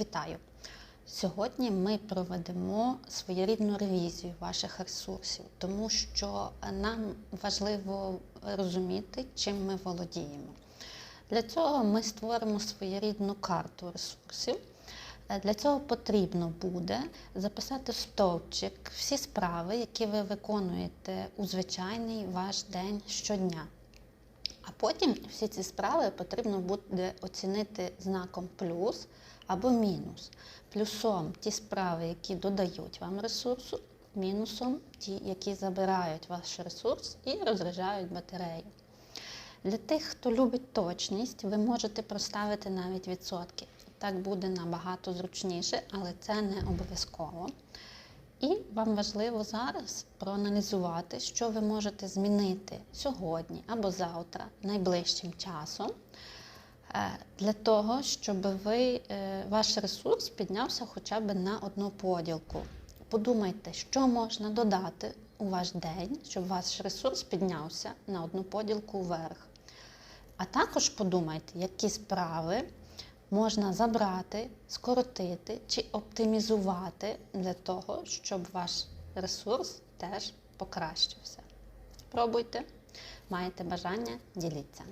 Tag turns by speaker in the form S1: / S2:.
S1: Вітаю! Сьогодні ми проведемо своєрідну ревізію ваших ресурсів, тому що нам важливо розуміти, чим ми володіємо. Для цього ми створимо своєрідну карту ресурсів. Для цього потрібно буде записати в стовпчик всі справи, які ви виконуєте у звичайний ваш день щодня. Потім всі ці справи потрібно буде оцінити знаком плюс або мінус. Плюсом ті справи, які додають вам ресурсу, мінусом ті, які забирають ваш ресурс і розряджають батарею. Для тих, хто любить точність, ви можете проставити навіть відсотки. Так буде набагато зручніше, але це не обов'язково. І вам важливо зараз проаналізувати, що ви можете змінити сьогодні або завтра, найближчим часом, е, для того, щоб ви, е, ваш ресурс піднявся хоча б на одну поділку. Подумайте, що можна додати у ваш день, щоб ваш ресурс піднявся на одну поділку вверх. А також подумайте, які справи можна забрати, скоротити чи оптимізувати для того, щоб ваш ресурс теж покращився. Пробуйте, маєте бажання, діліться.